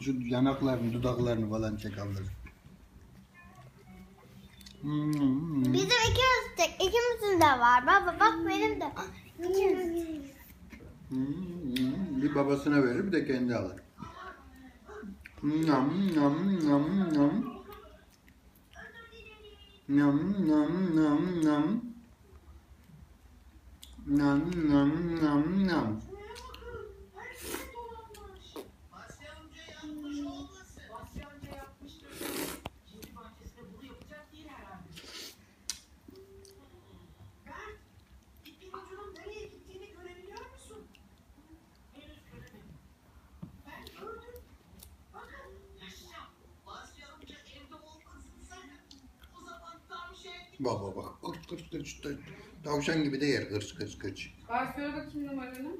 Şu yanaklarını, dudaklarını falan çek. Hmm. Bizim ikimiz tek. ikimizin de var. Baba bak benim de. İkimiz. Bir babasına verir bir de kendi alır. Nam nam nam nam. Nam nam nam nam. Nam nam nam nam. Baba bak kırt kırt kırt. Tavşan gibi de yer kırt kırt kırt. Bak söyle bakayım numaranı.